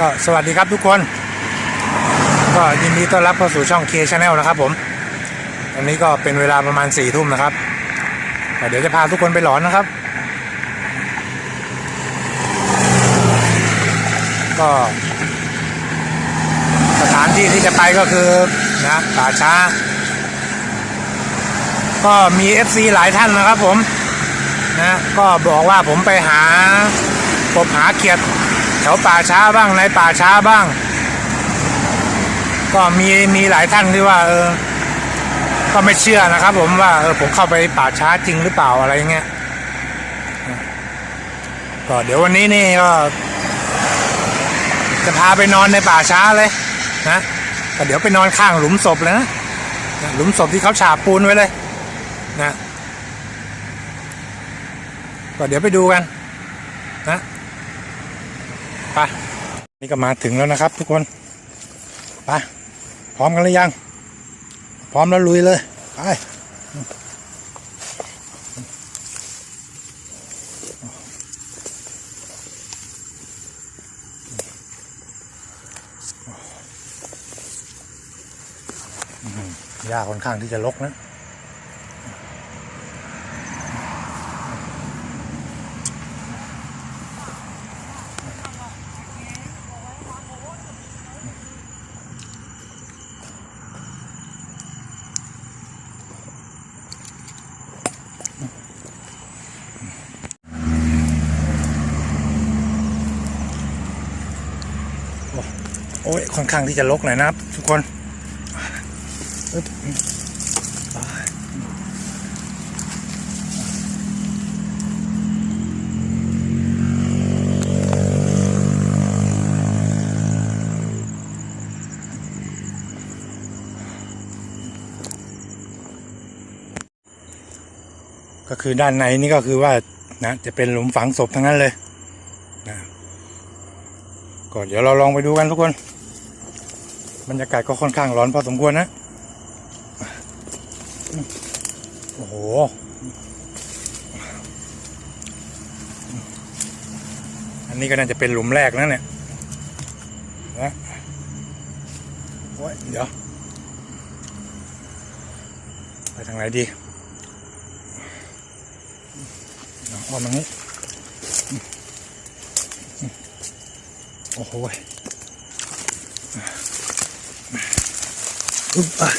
ก็สวัสดีครับทุกคน ก็ยินดีต้อนรับเข้าสู่ช่อง K Channel นะครับผมวันนี้ก็เป็นเวลาประมาณสี่ทุ่มนะครับเดี๋ยวจะพาทุกคนไปหลอนนะครับ ก็สถานที่ที่จะไปก็คือนะป่าช้า ก็มี FC หลายท่านนะครับผมนะก็บอกว่าผมไปหาพบหาเขียด วป่าช้าบ้างในป่าช้าบ้าง ก็มีมีหลายท่านที่ว่า เออ ก็ไม่เชื่อนะครับ ผมว่าเออผมเข้าไปป่าช้าจริงหรือเปล่าอะไรเงี้ยก็เดี๋ยววันนี้นี่ก็ จะพาไปนอนในป่าช้าเลยนะก็เดี๋ยวไปนอนข้างหลุมศพเลยนะนะหลุมศพที่เขาฉาบปูนไว้เลยนะก็เดี๋ยวไปดูกันนะ ปนี่ก็มาถึงแล้วนะครับ ทุกคนไปพร้อมกันหรือยัง พร้อมแล้วลุยเลยไปหญ้าค่อนข้างที่จะรกนะ โอ้ยค่อนข้างที่จะรกหน่อยนะครับ ทุกคนก็คือด้านในนี่ก็คือว่านะจะเป็นหลุมฝังศพทั้งนั้นเลย ก็เดี๋ยวเราลองไปดูกันทุกคนบรรยากาศก็ค่อนข้างร้อนพอสมควรนะ โอ้โห อันนี้ก็น่าจะเป็นหลุมแรกนะเนี่ยนะโอ้ยเดี๋ยว ไปทางไหนดีเอาอ้อมทางนี้ โอ้โหยอึ๊บอะ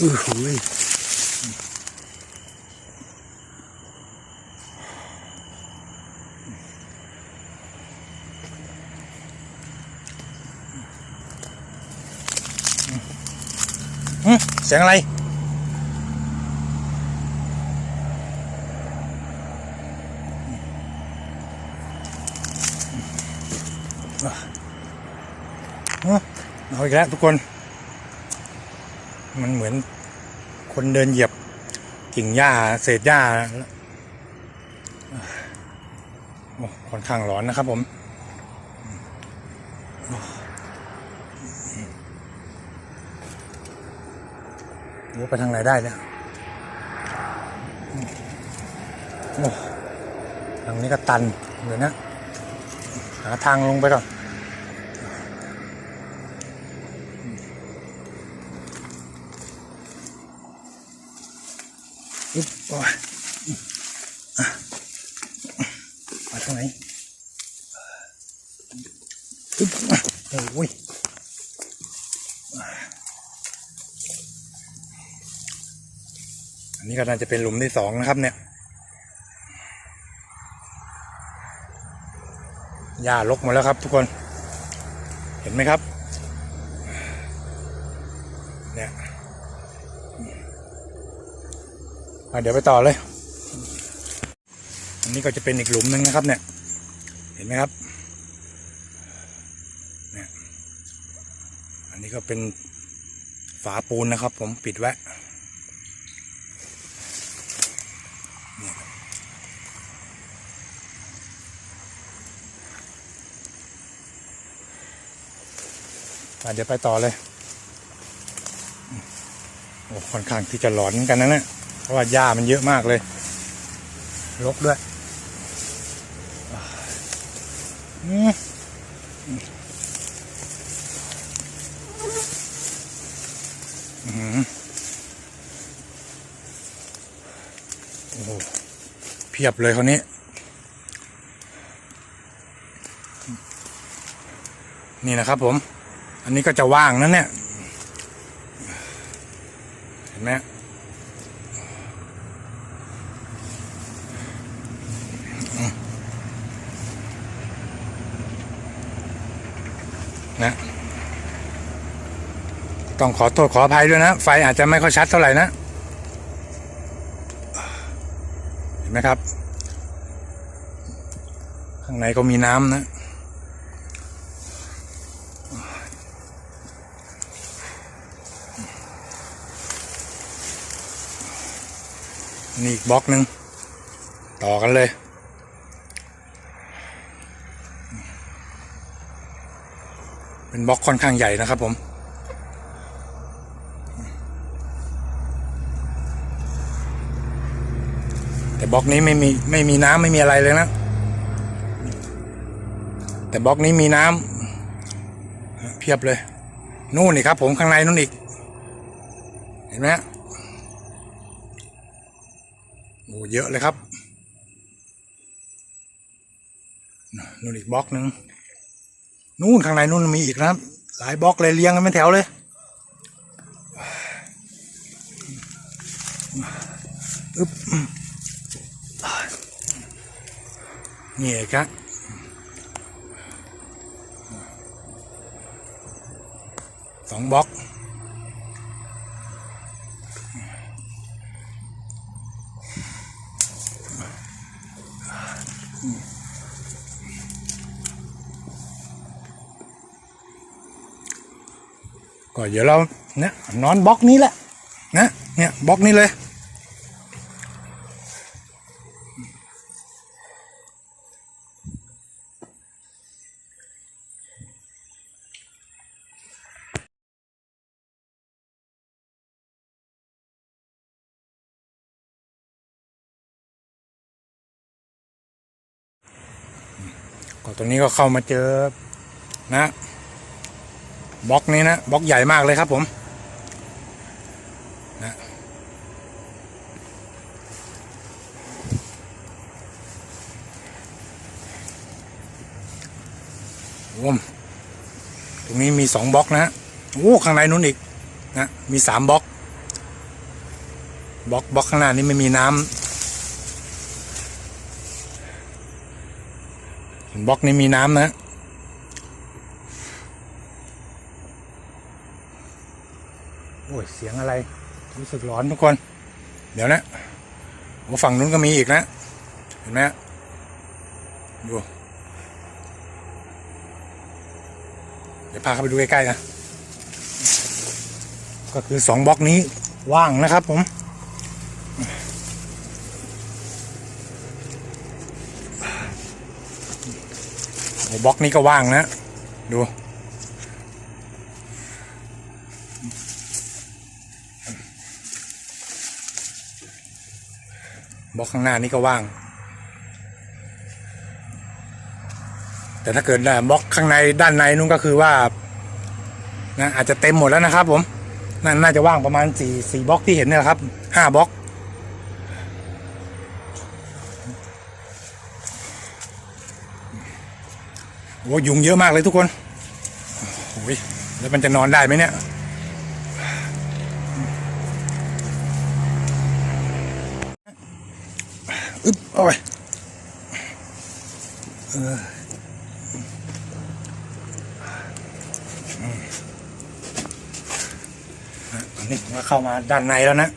อือหูยอืมเสียงอะไร อีกแล้วทุกคน มันเหมือนคนเดินเหยียบกิ่งหญ้าเศษหญ้าโอ้ค่อนข้างร้อนนะครับผมเดี๋ยวไปทางไหนได้เนี่ยทางนี้ก็ตันเดี๋ยวนะ หาทางลงไปก่อน อึ๊บโอ้ยอะมาทางไหนอึ๊บอะโอ้ยอันนี้ก็น่าจะเป็นหลุมที่สองนะครับเนี่ยหญ้ารกหมดแล้วครับทุกคน เห็นไหมครับ เดี๋ยวไปต่อเลย อันนี้ก็จะเป็นอีกหลุมหนึ่งนะครับ เนี่ย เห็นไหมครับ เนี่ย อันนี้ก็เป็นฝาปูนนะครับ ผมปิดไว้เนี่ยครับอะเดี๋ยวไปต่อเลย โอ้ค่อนข้างที่จะหลอนกันนะเนี่ย เพราะว่าหญ้ามันเยอะมากเลยรกด้วยอืมอืมโอ้โหเพียบเลยคนนี้ นี่นะครับผม อันนี้ก็จะว่างนั่นเนี่ย เห็นไหมอืม นะ ต้องขอโทษขออภัยด้วยนะ ไฟอาจจะไม่ค่อยชัดเท่าไหร่นะ เห็นไหมครับ ข้างในก็มีน้ำนะนี่อีกบล็อกหนึ่งต่อกันเลย เป็นบล็อกค่อนข้างใหญ่นะครับผมแต่บล็อกนี้ไม่มีไม่มีน้ำไม่มีอะไรเลยนะ แต่บล็อกนี้มีน้ำเพียบเลย นู่นนี่ครับผมข้างในนู่นอีก เห็นไหมโอ้เยอะเลยครับนู่นอีกบล็อกหนึ่ง นู่นข้างในนู่นมีอีกนะครับ หลายบล็อกเลยเรียงกันเป็นแถวเลยอึ๊บนี่อีกครับสองบล็อก ก็เดี๋ยวเราเนี่ยนอนบล็อกนี้แหละนะเนี่ยบล็อกนี้เลย ก็ตรงนี้ก็เข้ามาเจอนะ บล็อกนี้นะบล็อกใหญ่มากเลยครับผมนะโอ้มตรงนี้มีสองบล็อกนะโอ้ข้างในนู้นอีกนะมีสามบล็อกบล็อกบล็อกข้างหน้านี้ไม่มีน้ำบล็อกนี้มีน้ำนะ โอ้ยเสียงอะไร รู้สึกร้อนทุกคน เดี๋ยวนะโอ้ฝั่งนู้นก็มีอีกนะ เห็นไหมดูเดี๋ยวพาเข้าไปดูใกล้ๆนะ ก็คือสองบล็อกนี้ว่างนะครับผมบล็อกนี้ก็ว่างนะ ดู ข้างหน้านี่ก็ว่าง แต่ถ้าเกิดบล็อกข้างในด้านในนู้นก็คือว่านะอาจจะเต็มหมดแล้วนะครับ ผมน่าน่าจะว่างประมาณสี่สี่บล็อกที่เห็นเนี่ยแหละครับห้าบล็อกโอ้ยุงเยอะมากเลยทุกคนโอ้ยแล้วมันจะนอนได้ไหมเนี่ย อึ๊บเอาไปเออตอนนี้ผมก็เข้ามาด้านในแล้วนะ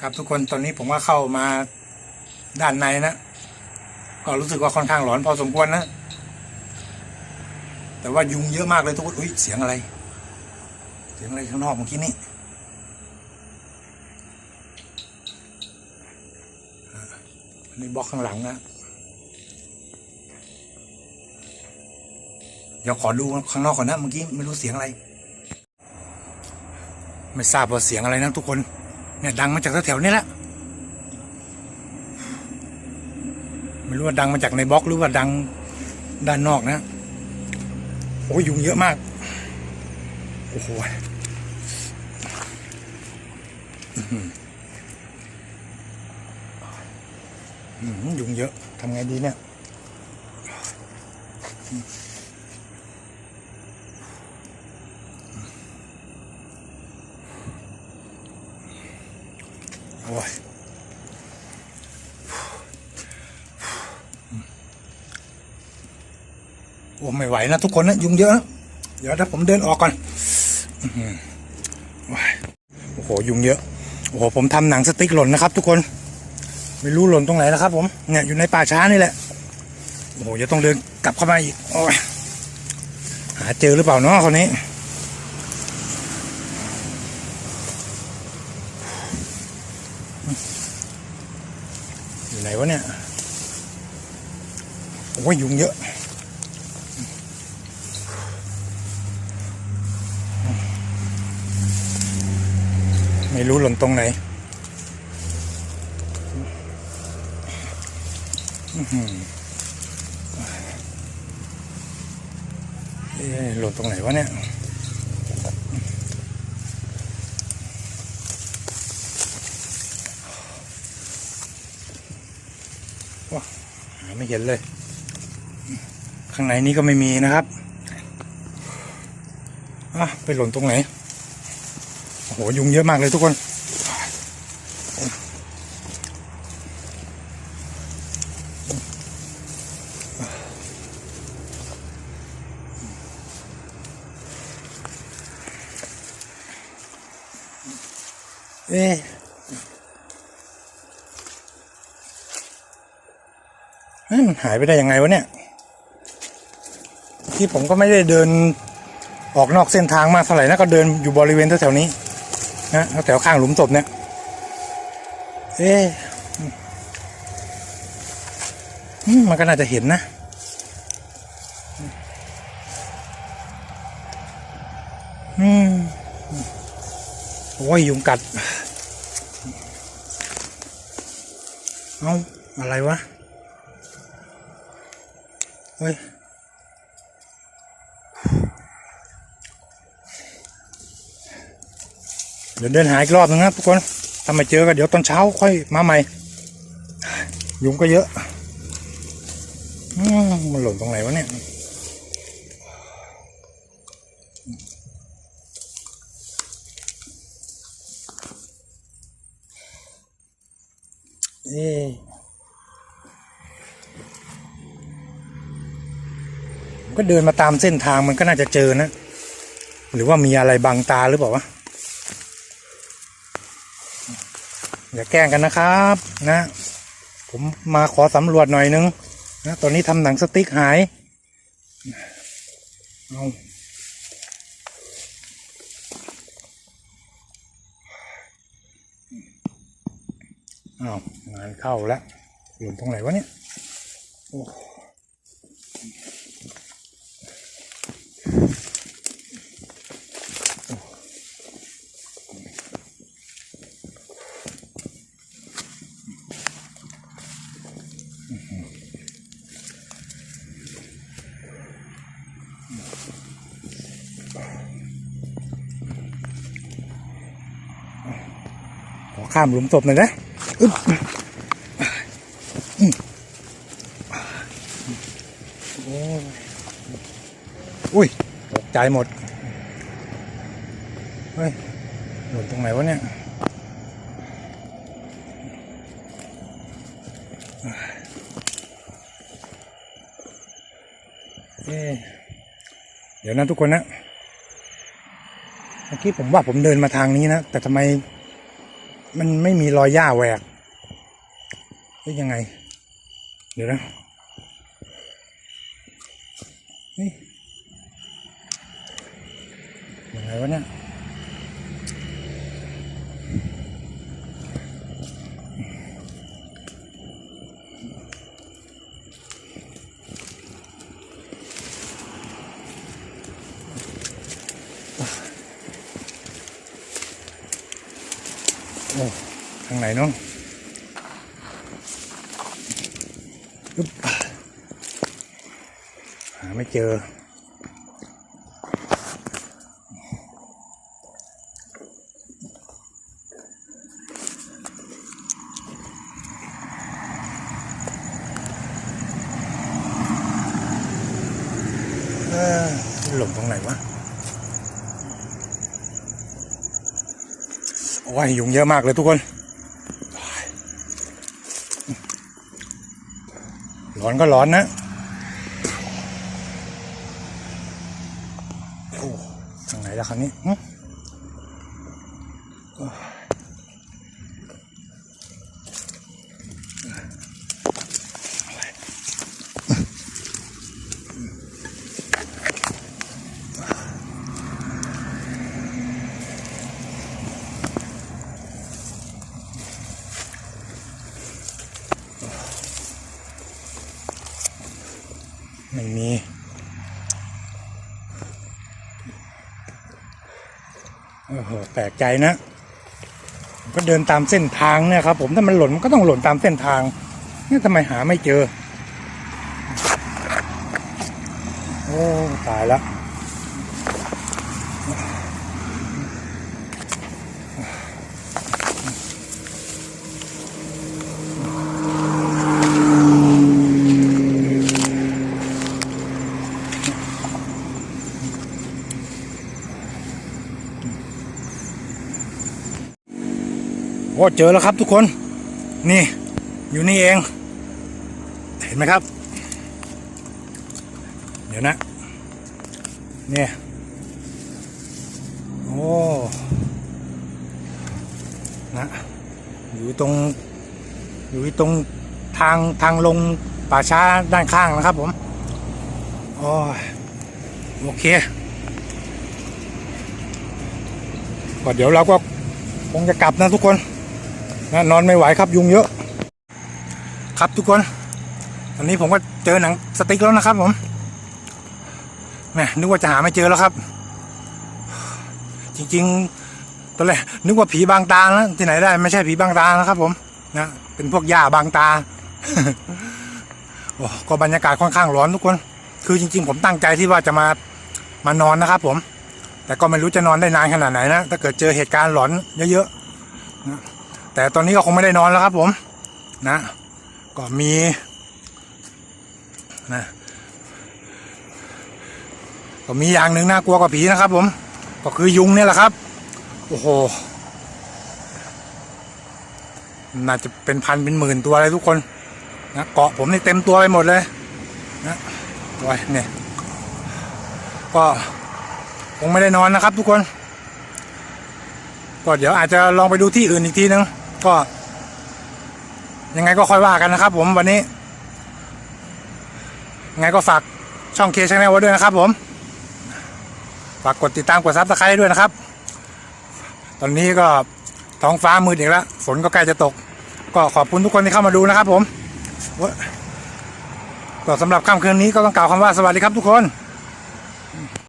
ครับทุกคนตอนนี้ผมก็เข้ามาด้านในนะ ก็รู้สึกว่าค่อนข้างหลอนพอสมควรนะ แต่ว่ายุงเยอะมากเลยทุกคนอุ้ยเสียงอะไร เสียงอะไรข้างนอกเมื่อกี้นี่นนี่บล็อกข้างหลังนะเดี๋ยวขอดูข้างนอกก่อนนะเมื่อกี้ไม่รู้เสียงอะไร ไม่ทราบว่าเสียงอะไรนะทุกคน เนี่ยดังมาจากแถวๆนี้แหละ ไม่รู้ว่าดังมาจากในบล็อกหรือว่าดังด้านนอกนะโอ้ยยุงเยอะมากโอ้โหอื้อหืออื้อหือยุงเยอะทำไงดีเนี่ยโอ้ย อ้ไม่ไหวนะทุกคนนะยุงเยอะนะเดี๋ยวถ้าผมเดินออกก่อนอื้อหือว้ายโอ้โหยุงเยอะโอ้โหผมทำหนังสติ๊กหล่นนะครับ ทุกคนไม่รู้หล่นตรงไหนนะครับ ผมเนี่ยอยู่ในป่าช้านี่แหละโอ้โหจะต้องเดินกลับเข้ามาอีกโอ้ยหาเจอหรือเปล่าเนาะคนนี้อยู่ไหนวะเนี่ยโอ้ยยุงเยอะ ไม่รู้หล่นตรงไหนอื้อหือเอ๊ะหล่นตรงไหนวะเนี่ยว้าหาไม่เห็นเลย ข้างในนี้ก็ไม่มีนะครับอะไปหล่นตรงไหน โหยุงเยอะมากเลยทุกคนเอ๊ะมันหายไปได้ยังไงวะเนี่ย ที่ผมก็ไม่ได้เดินออกนอกเส้นทางมาเท่าไหร่นะก็เดินอยู่บริเวณแถวๆนี้ นะแถวข้างหลุมศพเนี่ย เอ๊ะอืมมันก็น่าจะเห็นนะ อืม โอ้ย ยุงกัด เอาอะไรวะ เฮ้ย ดี๋ยวเดินหาอีกรอบนึงนะทุกคนถ้าไม่เจอก็เดี๋ยวตอนเช้าค่อยมาใหม่ ยุงก็เยอะอมันหล่นตรงไหนวะเนี่ยเอ๊ก็เดินมาตามเส้นทางมันก็น่าจะเจอนะ หรือว่ามีอะไรบังตาหรือเปล่าวะ อย่าแกล้งกันนะครับนะ ผมมาขอสำรวจหน่อยนึงนะตอนนี้ทำหนังสติ๊กหายเอาเอางานเข้าแล้วอยู่ตรงไหนวะเนี่ยโอ้ ขอข้ามหลุมศพหน่อยนะอึ๊บอุ้ยตกใจหมด เฮ้ยหล่นตรงไหนวะเนี่ยเดี๋ยวนะทุกคนนะ เมื่อกี้ผมว่าผมเดินมาทางนี้นะ แต่ทำไม มันไม่มีรอยหญ้าแหวกเฮ้ยยังไง เดี๋ยวนะนี่ยังไงวะเนี่ย เโอ้ทาง ไหนเนาะอึ๊บหาไม่เจอออหลงตรงไหนวะ โอ้ยยุงเยอะมากเลยทุกคน ร้อนก็ร้อนนะโอ้ทางไหนล่ะคราวนี้ โหแปลกใจนะก็เดินตามเส้นทางเนี่ยครับ ผมถ้ามันหล่นมันก็ต้องหล่นตามเส้นทางนี่ทำไมหาไม่เจอ โอ้ ตายแล้ว โอ้เจอแล้วครับทุกคน นี่อยู่นี่เอง เห็นไหมครับ เดี๋ยวนะ เนี่ย โอ้นะอยู่ตรง อยู่ตรงทางทางลงป่าช้าด้านข้างนะครับผมโอ้โอเคก็เดี๋ยวเราก็คงจะกลับนะทุกคน นะนอนไม่ไหวครับยุงเยอะ ครับทุกคน ตอนนี้ผมก็เจอหนังสติ๊กแล้วนะครับผมแหมนึกว่าจะหาไม่เจอแล้วครับ จริงๆตอนแรกนึกว่าผีบางตานะที่ไหนได้ไม่ใช่ผีบางตานะครับ ผมนะเป็นพวกหญ้าบางตาโอ้ก็บรรยากาศค่อนข้างร้อนทุกคน คือจริง ๆ ผมตั้งใจที่ว่าจะมามานอนนะครับ ผม แต่ก็ไม่รู้จะนอนได้นานขนาดไหนนะถ้าเกิดเจอเหตุการณ์หลอนเยอะๆนะ แต่ตอนนี้ก็คงไม่ได้นอนแล้วครับผมนะก็มีนะก็มีอย่างหนึ่งน่ากลัวกว่าผีนะครับผม ก็คือยุงเนี่ยแหละครับ โอ้โห น่าจะเป็นพันเป็นหมื่นตัวเลยทุกคนนะเกาะผมนี่เต็มตัวไปหมดเลยนะโอ้ยเนี่ยก็คงไม่ได้นอนนะครับทุกคน ก็เดี๋ยวอาจจะลองไปดูที่อื่นอีกทีนึง ก็ ยังไงก็ค่อยว่ากันนะครับ ผมวันนี้ยังไงก็ฝากช่องเคชแนลไว้ด้วยนะครับ ผมฝากกดติดตามกดซับสไครต์ด้วยนะครับ ตอนนี้ก็ท้องฟ้ามืดอีกแล้วฝนก็ใกล้จะตก ก็ขอบคุณทุกคนที่เข้ามาดูนะครับ ผมก็สำหรับค่ำคืนนี้ก็ต้องกล่าวคำว่าสวัสดีครับทุกคน